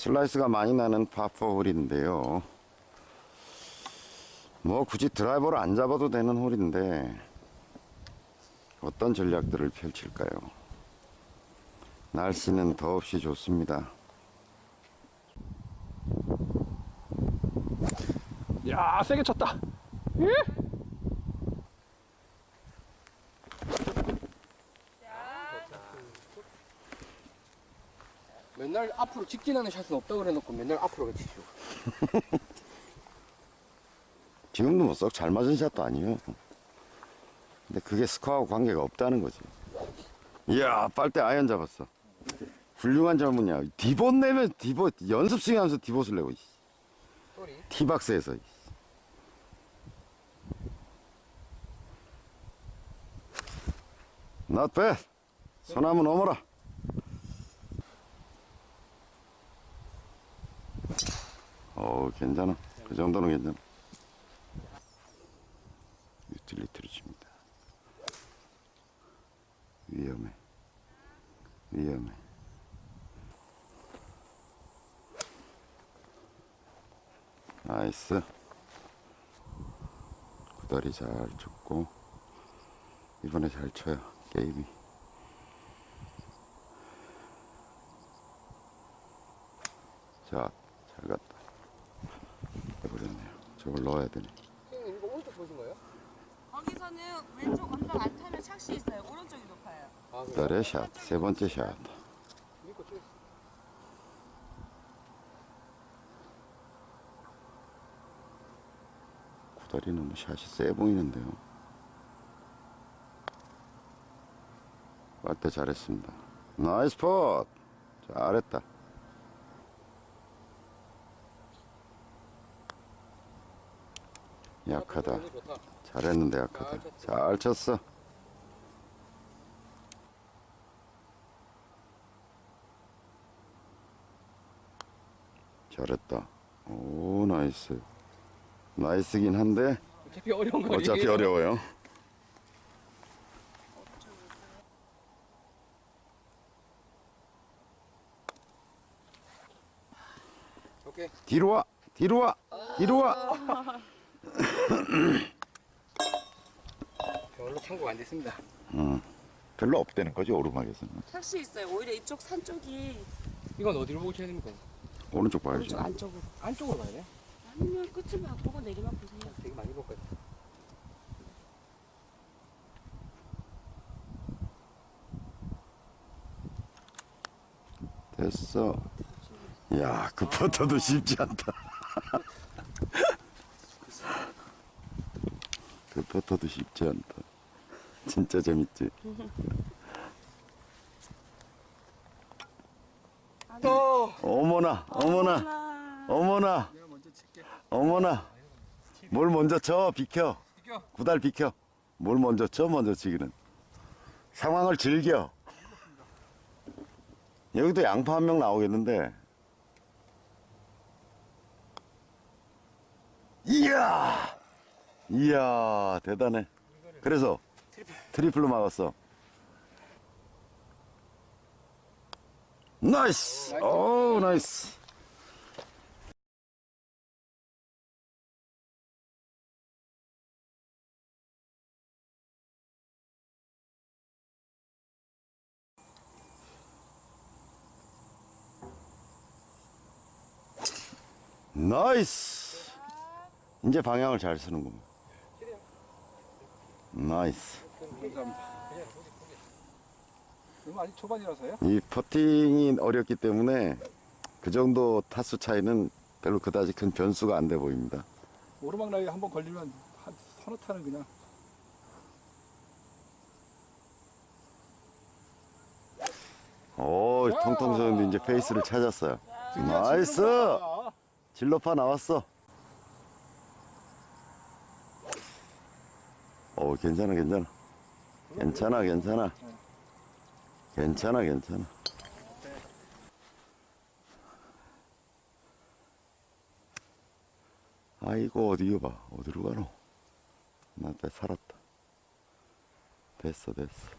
슬라이스가 많이 나는 파4 홀인데요. 뭐 굳이 드라이버를 안 잡아도 되는 홀인데 어떤 전략들을 펼칠까요? 날씨는 더없이 좋습니다. 야 세게 쳤다 예? 맨날 앞으로 직진하는 샷은 없다고 그래놓고 맨날 앞으로 치시오. 지금도 뭐 썩 잘 맞은 샷도 아니에요. 근데 그게 스코어하고 관계가 없다는 거지. 이야, 빨대 아이언 잡았어. 훌륭한 젊은이야. 디봇 내면 디봇, 연습 스윙 하면서 디봇을 내고, 이씨. 티박스에서. 이씨. Not bad. 소나무 넘어라. 괜찮아. 그 정도는 괜찮아. 유틸리티로 칩니다. 위험해. 위험해. 나이스. 구다리 잘 쳤고, 이번에 잘 쳐요, 게임이. 자. 저걸 넣어야 되네. 선생님 이거 오른쪽 보신 거예요? 거기서는 왼쪽 언덕 안 타면 착시 있어요. 오른쪽이 높아요. 아, 그래요? 샷, 세 번째 샷. 믿고 치겠어. 구다리 너무 샷이 세 보이는데요. 빨대 잘했습니다. 나이스 pot! 잘했다. 약하다. 잘했는데 약하다. 잘 쳤어. 잘했다. 오, 나이스. 나이스긴 한데, 어차피 어려운 거리. 어차피 어려워요. 오케이. 뒤로 와! 뒤로 와! 뒤로 와! 별로 참고가 안 됐습니다. 별로 없다는 거지, 오르막에서는. 착시 있어요. 오히려 이쪽 산 쪽이 이건 어디로 보고 쳐야 됩니까? 오른쪽 봐야지. 오른쪽 안쪽으로. 안쪽으로 가야 돼? 아니면 끝을 막 보고 내리막 보세요. 되게 많이 볼 거야. 됐어. 야, 그 퍼터도 쉽지 않다. 그 퍼터도 쉽지 않다. 진짜 재밌지? 어. 어머나, 어머나, 어머나. 어머나. 뭘 먼저 쳐? 비켜. 구달 비켜. 뭘 먼저 쳐? 먼저 치기는. 상황을 즐겨. 여기도 양파 한 명 나오겠는데. 이야! 이야, 대단해. 그래서 트리플로 막았어. 나이스! 오, 나이스! 나이스! 이제 방향을 잘 쓰는구만. 나이스. 감사합니다. 얼마 아직 초반이라서요? 이 퍼팅이 어렵기 때문에 그 정도 타수 차이는 별로 그다지 큰 변수가 안 돼 보입니다. 오르막 라인 한번 걸리면 한 서너 타는 그냥 오, 통통 서는데 이제 페이스를 찾았어요. 나이스! 질러파 나왔어. 오, 괜찮아, 괜찮아. 괜찮아, 괜찮아. 괜찮아, 괜찮아. 아이고, 어디요 봐. 어디로 가노? 나빼 살았다. 됐어, 됐어.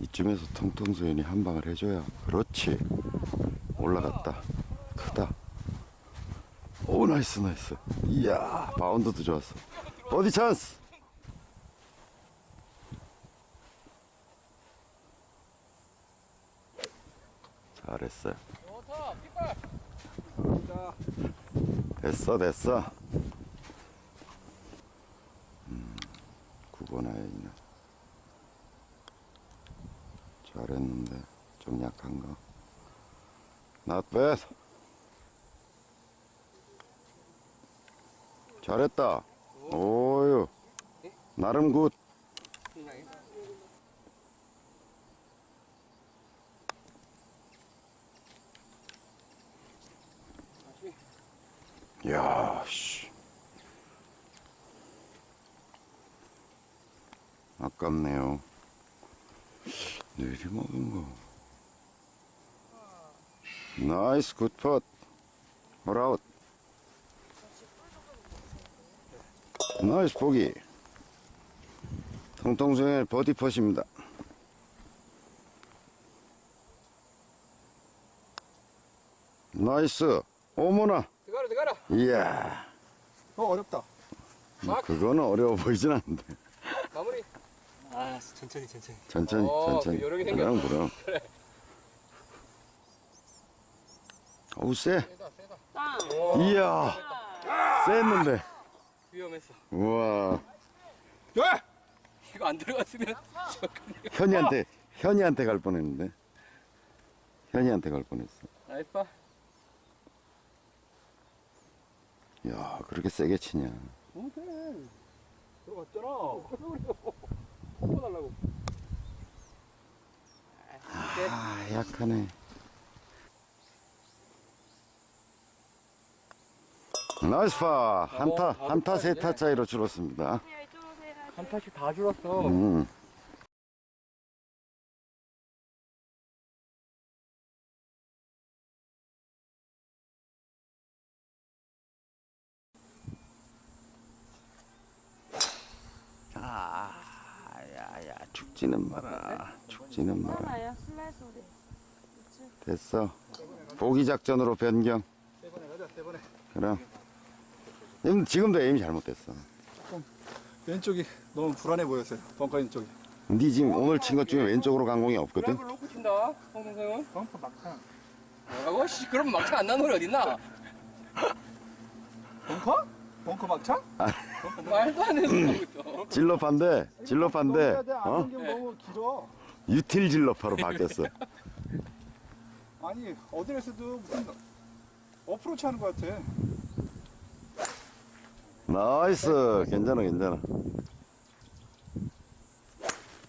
이쯤에서 통통 소연이 한 방을 해줘야 그렇지 올라갔다 크다 오 나이스 나이스. 이야 바운드도 좋았어. 어디 찬스? 잘했어요. 됐어 됐어. 음, 9번 아이네 잘했는데 좀 약한가 not bad 잘했다 오유 나름 굿 야, 씨. 아깝네요. 내리막은 거. 나이스 굿 펫. 홀아웃. 나이스 보기. 통통성의 버디 펫입니다. 나이스. 어머나. 들어가라 들어가라 이야. 어 어렵다. 뭐 그거는 어려워 보이진 않는데 마무리 아 천천히 천천히 천천히 어, 천천히 요령이 그럼 그럼 어우 쎄 세다 세다 땅. 이야 쎄했는데 위험했어 우와. 야! 이거 안 들어갔으면 현이한테 현이한테 갈 뻔했는데. 현이한테 갈 뻔했어. 나이스 파야 그렇게 세게 치냐. 들어갔잖아. 뽑아달라고. 아 약하네 나이스 파 한타 어, 한타 세타 파인데. 차이로 줄었습니다. 한 타씩 다 줄었어 음. 아, 야야 죽지는 마라. 죽지는 마라. 됐어. 보기 작전으로 변경. 세 번에 가자. 세 번에. 그럼. 지금 지금도 에임이 잘못됐어. 왼쪽이 너무 불안해 보였어요. 벙커 왼쪽이. 네 지금 오늘 친 것 중에 왼쪽으로 간 공이 없거든. 드라이브를 놓고 친다 홍동생은 벙커 막상. 뭐라고? 씨 그럼 막차 안 나는 노래 어딨나? 벙커? 벙커 막창? 말도 안 되는 넘어야 돼. 안 어? 너무 길어. 유틸 질럽하로 바뀌었어. 아니 어디에서도 무슨 어프로치 하는 것 같아. 나이스. 괜찮아, 괜찮아.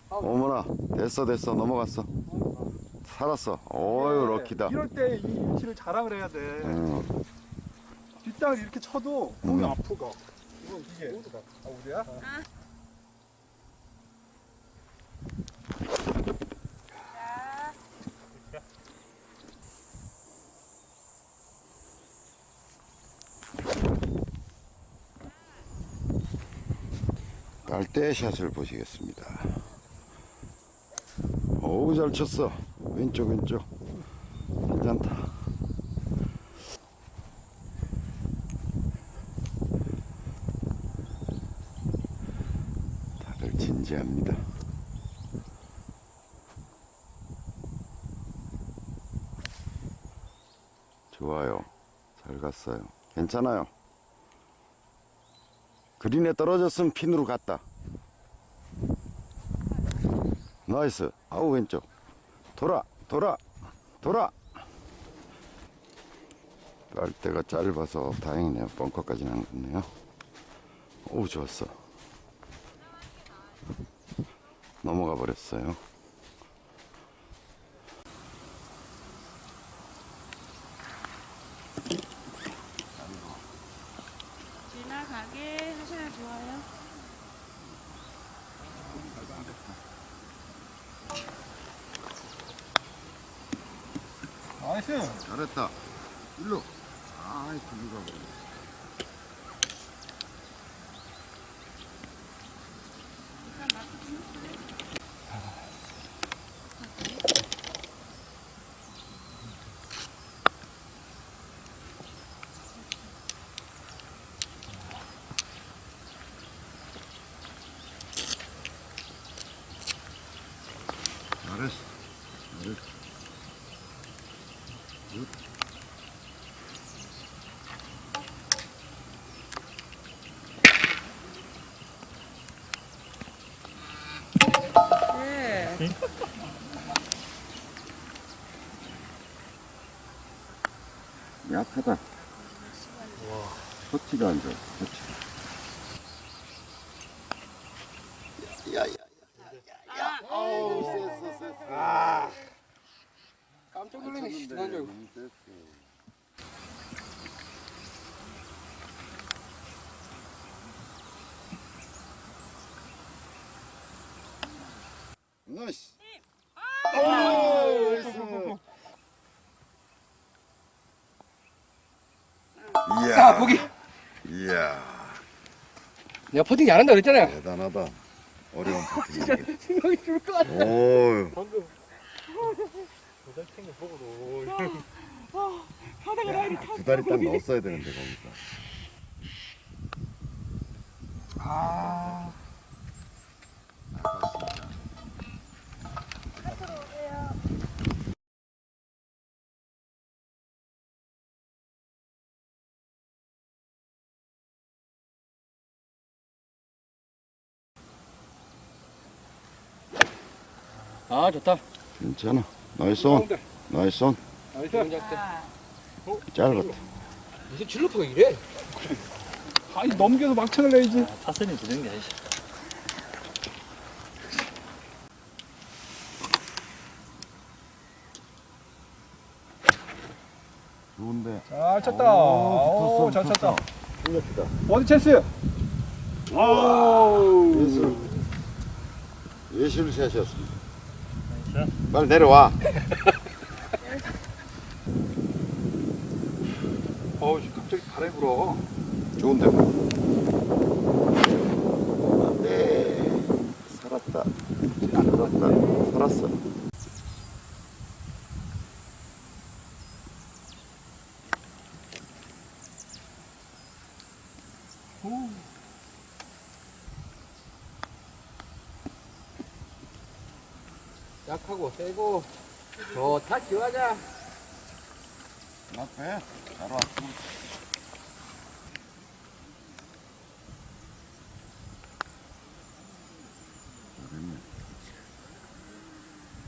어머나, 됐어, 됐어. 넘어갔어. 살았어. 어유 럭키다. 이럴 때 이 위치를 자랑을 해야 돼. 응. 뒷땅을 이렇게 쳐도 공이 음. 아프가. 이거 이게. 아 우리야? 자, 갈대 샷을 보시겠습니다. 어우, 잘 쳤어. 왼쪽, 왼쪽. 괜찮다. 다들 진지합니다. 좋아요. 잘 갔어요. 괜찮아요. 그린에 떨어졌으면 핀으로 갔다. 나이스. 아우 왼쪽. 돌아, 돌아, 돌아. 깔대가 짧아서 다행이네요. 벙커까지는 안 갔네요. 오, 좋았어. 넘어가 버렸어요. 지나가게 하셔야 좋아요. 나이스. 잘했다. 일로. 아이, 글로 가버려. 잘했어. 잘했어. 네. 약하다. 터치가 안 좋아. 터치. 깜짝 놀라네 시원한 줄 알고 나이스. 나이스. 이야. 자 보기 이야. 내가 퍼팅 잘한다 그랬잖아요 대단하다. 어려운 퍼팅. 생각이 줄것 같아 오. 방금 도달 탱거 보고도 두 다리 딱 넣었어야 되는데 거기서. 아 아 좋다 괜찮아. 나이스 온. 나이스 온. 나이스 짧았다. 무슨 질러프가 이래 아니 넘겨서 막창을 내야지 타선이 되는 게 아니지. 좋은데. 잘 쳤다 오, 오잘 쳤다 풀렸다. 어디 체스 오 예술. 예술샷이었습니다. 빨리 내려와. 어우 갑자기 바람이 불어 좋은데. 네. 살았다. 살았다. 살았어. 약하고 세고 좋다 기하자 앞에 잘 왔어.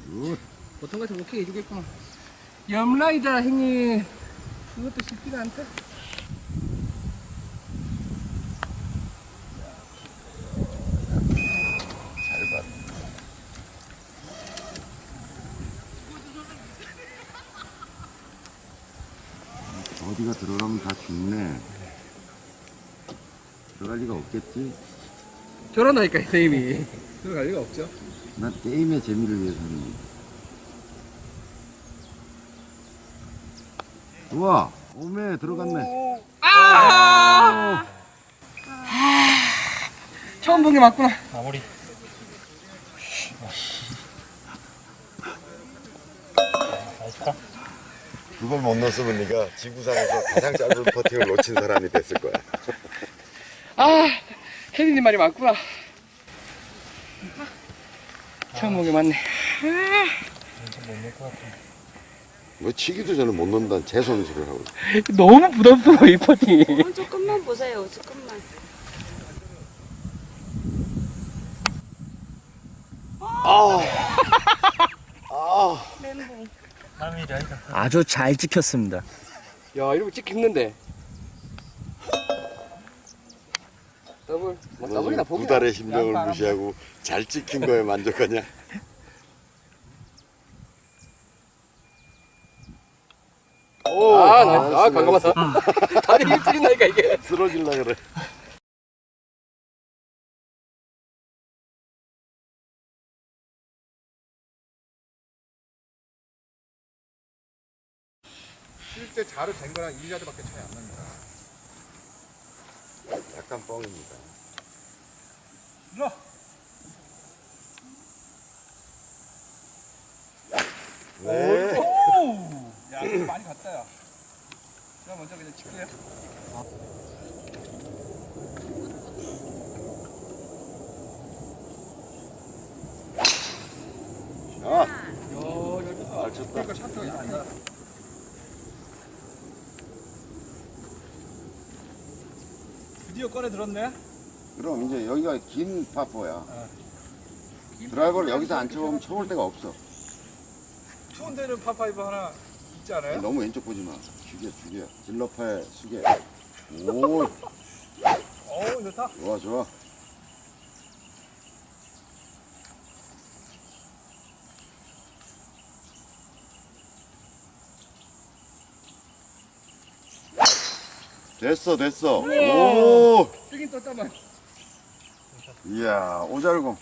굿. 보통 같은 오케이 해주겠구나 염라이다 형님 그것도 쉽지가 않다 어디가 들어가면 다 죽네. 들어갈 리가 없겠지? 저런다니까 선생님이 들어갈 리가 없죠 난 게임의 재미를 위해서 하는 거야. 우와, 오메 들어갔네. 아! 처음 본 게 맞구나 마무리. 나이스다. 두 번 못 넣었으면 네가 지구상에서 가장 짧은 퍼팅을 놓친 사람이 됐을 거야. 아 캐디님 말이 맞구나 처음 본게 맞네. 뭐 치기도 전에 못 넣는다는 재선수를 하고 있어. 너무 부담스러워 이 퍼팅이 오늘 조금만 보세요. 조금만. 아, 멘붕. 3mm 아니다. 아주 잘 찍혔습니다. 야 이러고 찍히는데 더블 뭐 더블이나 두 보기나 달의 심정을 무시하고 잘 찍힌 거에 만족하냐? 오, 아 나이스 아 감감하다 다리 힘 찌린다니까 이게 쓰러질라 그래. 실제 자로 된 거랑 2야드밖에 차이 안 납니다 약간 뻥입니다. 일로 네. 오! 야 많이 갔다 야 제가 먼저 그냥 칠게요 드디어 꺼내 들었네. 그럼 이제 여기가 긴 파포야. 드라이버를 여기서 안 쳐보면 쳐볼 데가 없어. 추운 데는 파파이브 하나 있지 않아요? 너무 왼쪽 보지 마. 죽여, 죽여. 질러파에 숙여. 오, 어우 좋다. 좋아, 좋아. 됐어, 됐어. 오, 뜨긴 떴다만. 이야, 오잘공.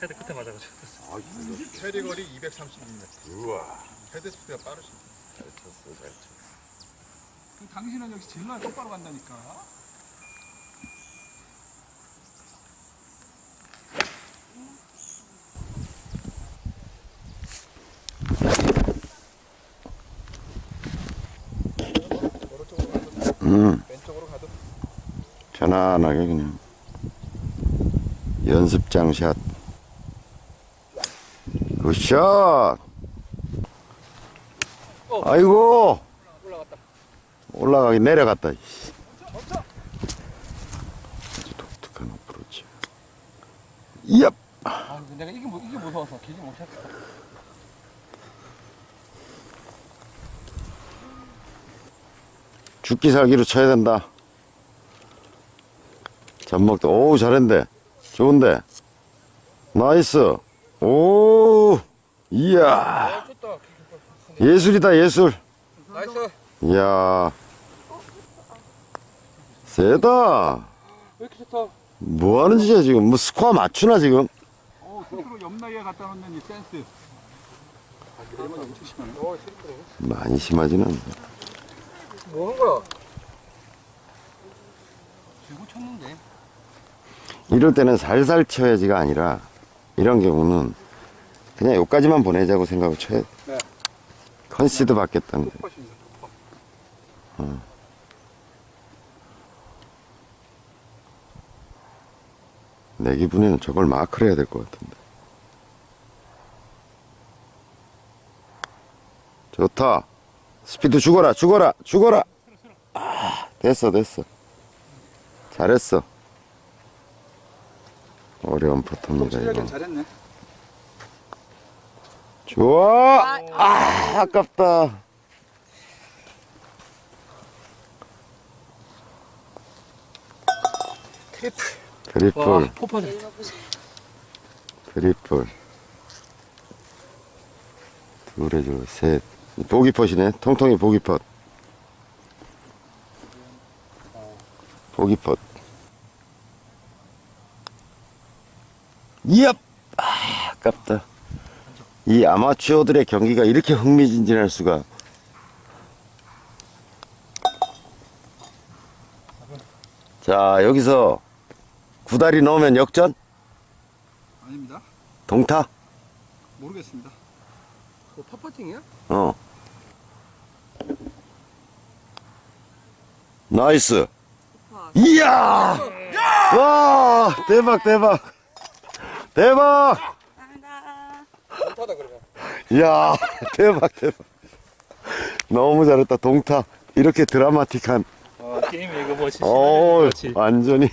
헤드 끝에 맞아가지고. 캐리 거리 230mm. 우와. 헤드 스피드가 빠르시. 잘 쳤어, 잘 쳤어. 그 당신은 역시 질러야 똑바로 간다니까. 오른쪽으로 가도 음, 왼쪽으로 가도 편안하게 그냥. 연습장 샷. 굿샷! 아이고! 올라갔다. 올라가기 내려갔다. 아주 독특한 어프로치. 이야! 아, 내가 이게, 무- 이게 무서워서 길지 못했어. 죽기 살기로 쳐야 된다. 잡먹도, 오우, 잘했는데. 좋은데. 나이스. 오, 이야. 예술이다, 예술. 나이스. 이야. 세다. 왜 이렇게 좋다? 뭐 하는 짓이야, 지금? 뭐 스코어 맞추나, 지금? 어, 스스로 옆나이에 갖다 놓는 이 센스. 많이 심하진 않네. 뭐 하는 거야? 들고 쳤는데. 이럴 때는 살살 쳐야지가 아니라, 이런 경우는 그냥 여기까지만 보내자고 생각을 쳐야 돼. 네. 컨시드 받겠다는 거. 컷입니다. 내 기분에는 저걸 마크를 해야 될 것 같은데. 좋다. 스피드 죽어라, 죽어라, 죽어라. 아, 됐어, 됐어. 잘했어. 어려운 퍼터입니다, 이거. 잘했네. 좋아! 아, 아깝다. 트리플. 트리플, 와, 포파네. 트리플. 둘에 줄, 셋. 보기 펫이네. 통통이 보기 펫. 보기 펫. 이압! 아, 아깝다. 이 아마추어들의 경기가 이렇게 흥미진진할 수가. 자, 여기서 구다리 넣으면 역전? 아닙니다. 동타? 모르겠습니다. 뭐 파파팅이야? 어. 나이스. 이야! 와! 대박, 대박. 대박! 이야, 대박, 대박. 너무 잘했다, 동타. 이렇게 드라마틱한. 어, 게임 이거 뭐 어, 실시간에 완전히.